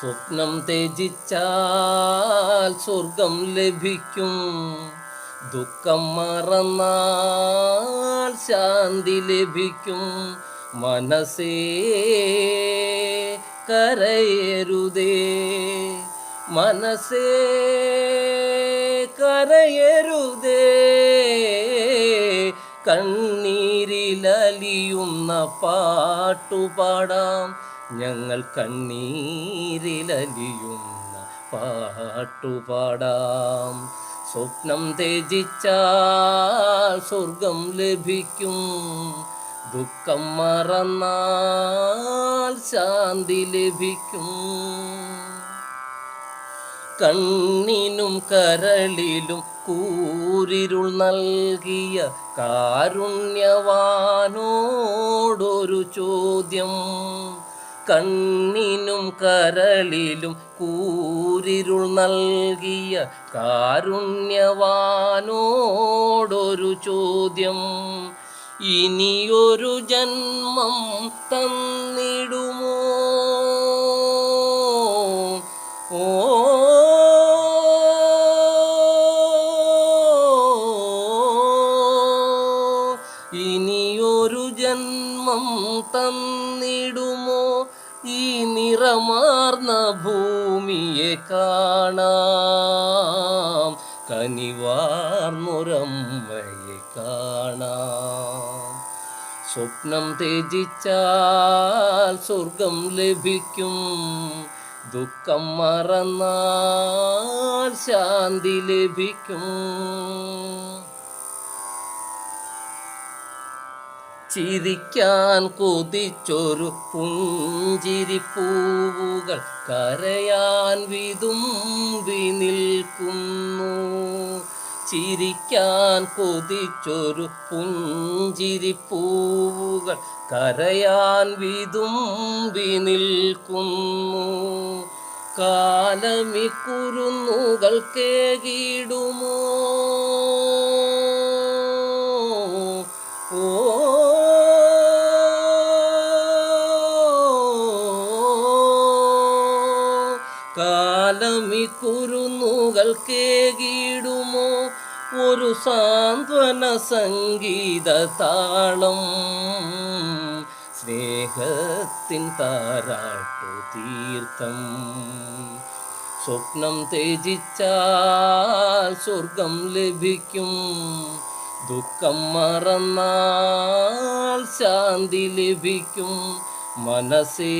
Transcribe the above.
സ്വപ്നം ത്യജിച്ചാൽ സ്വർഗം ലഭിക്കും. ദുഃഖം മറന്നാൽ ശാന്തി ലഭിക്കും. മനസ്സേ കരയരുതേ. മനസ്സേ കരയരുതേ. കണ്ണീരിലലിയുന്ന പാട്ടുപാടാം. ഞങ്ങൾ കണ്ണീരിലലിയുന്ന പാട്ടുപാടാം. സ്വപ്നം ത്യജിച്ചാൽ സ്വർഗം ലഭിക്കും. ദുഃഖം മറന്നാൽ ശാന്തി ലഭിക്കും. കണ്ണിനും കരളിലും കൂരിരുൾ നൽകിയ കാരുണ്യവാനോടൊരു ചോദ്യം. കണ്ണിനും കരളിലും കൂരിരുൾ നൽകിയ കാരുണ്യവാനോടൊരു ചോദ്യം. ഇനിയൊരു ജന്മം തന്നിടുമോ? ഓ ഇനിയൊരു ജന്മം തന്നിടുമോ? ഈ നിറമാർന്ന ഭൂമിയെ കാണാം. കനിവാർന്നൊരമ്മയെ കാണാം. സ്വപ്നം തേജിച്ചാൽ സ്വർഗം ലഭിക്കും. ദുഃഖം മറന്നാൽ ശാന്തി ലഭിക്കും. ചിരിക്കാൻ കൊതിച്ചൊരു പുഞ്ചിരി പൂവുകൾ കരയാൻ വിതുമ്പി നിൽക്കുന്നു. ചിരിക്കാൻ കൊതിച്ചൊരു പുഞ്ചിരി പൂവുകൾ കരയാൻ വിതുമ്പി നിൽക്കുന്നു. കാലമി കുരുന്നുകൾ കേകിടുമോ? കാലമി കുരുന്നുകൾ കുരുന്നുകൾക്കേകിടുമോ ഒരു സാന്ത്വന സംഗീത താളം. സ്നേഹത്തിൻ താരാട്ടു തീർത്ഥം. സ്വപ്നം തേജിച്ചാൽ സ്വർഗം ലഭിക്കും. ദുഃഖം മറന്നാൽ ശാന്തി ലഭിക്കും. മനസ്സേ